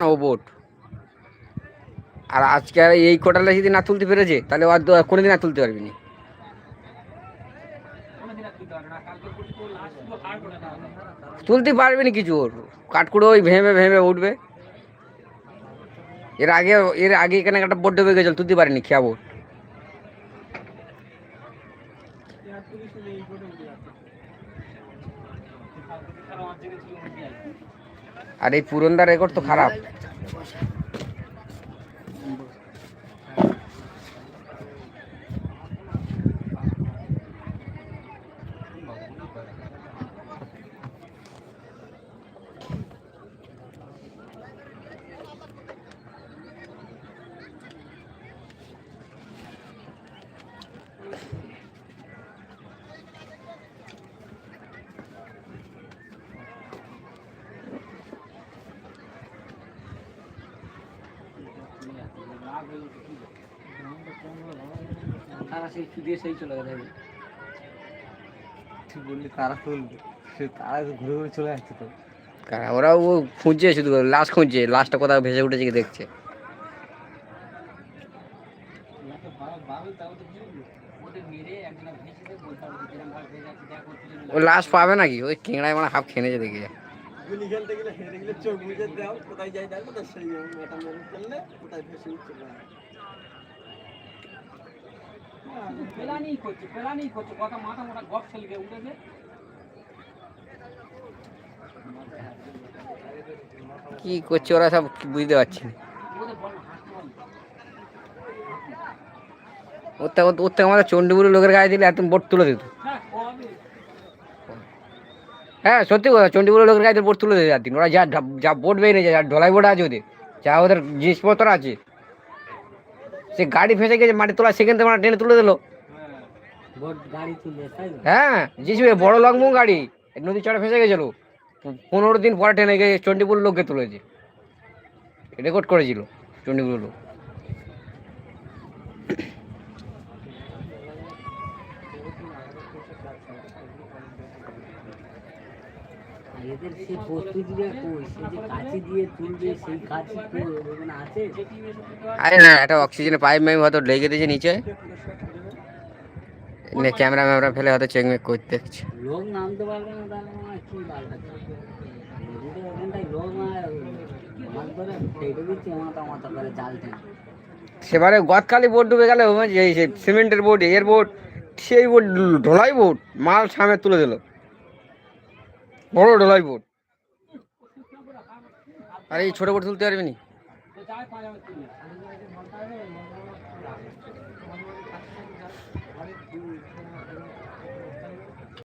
ও boat. আর আজকে আর এই কোটালে যদি না তুলতে পেরেছে, তাহলে আর কোনোদিন আর তুলতে পারবি না। তুলতে পারবি না কিছু ওর। কাঠকুড়ো ওই ভেঙে ভেঙে উঠবে। এর আগে এর আগে এখানে একটা বোট ডুবে গেছিল, তুলতে পারিনি, খেয়া বোট। আর এই পুরন্দার রেকর্ড তো খারাপ। তারা সেই ফিরে সেই চলে গেছে তুই বললি তারা তুলবে। সে তারা ঘুরে ঘুরে চলে যাচ্ছে তো। কারা? ওরা ও খুঁজছে শুধু লাশ খুঁজছে লাশটা কোথাও ভেসে উঠেছে কি দেখছে? ও লাশ পাবে নাকি? ওই কেংড়ায় মানে হাফ খেনেছে দেখি। গুলি খেলতে গেলে হেরে গেলে চোখ বুঝে দাও কোথায় যাই দেখো তো সেই ওটা মেরে ফেললে কোথায় ভেসে উঠছে পেলানি করছে পেলানি করছে কথা মাথা মোটা গপ ছেলে উঠেছে। কি করছে ওরা সব বুঝতে পারছি ওর থেকে আমাদের চণ্ডীপুরের লোকের গায়ে দিলে একদম বোট তুলে দিত। হ্যাঁ সত্যি কথা চণ্ডীপুরের লোকের গায়ে বোট তুলে দিত একদিন। ওরা যা যা বোট যায় যা ঢোলাই বোট আছে ওদের যা ওদের জিনিসপত্র আছে। সে গাড়ি ফেসে গেছে মাটি তোলা সেখান থেকে আমরা টেনে তুলে দিলো। হ্যাঁ জিসবে বড় লংমু গাড়ি নদী চড়ে ফেসে গেছিল। পনেরো দিন পরে টেনে গিয়ে চণ্ডীপুর লোককে তুলেছে রেকর্ড করেছিল চণ্ডীপুর লোক। এদের প্রস্তুতিটা কই? সে যে কাঁচি দিয়ে তুলবে সেই কাঁচি কে ওখানে আছে? আরে না একটা অক্সিজেনের পাইপ মাইপ হয়তো লেগে দিয়েছে নিচে। নে ক্যামেরা ম্যামেরা ফেলে হয়তো চেক মেক করতে দেখছে লোক নামতে পারবে না তাহলে কি সেবারে গদখালি বোর্ড ডুবে গেলে সিমেন্টের বোর্ড এর বোট সেই বোর্ড ঢোলাই বোট মাল সামনে তুলে দিল। বড় ডলাই বোর্ড আর এই ছোট বোর্ড তুলতে পারবি নি?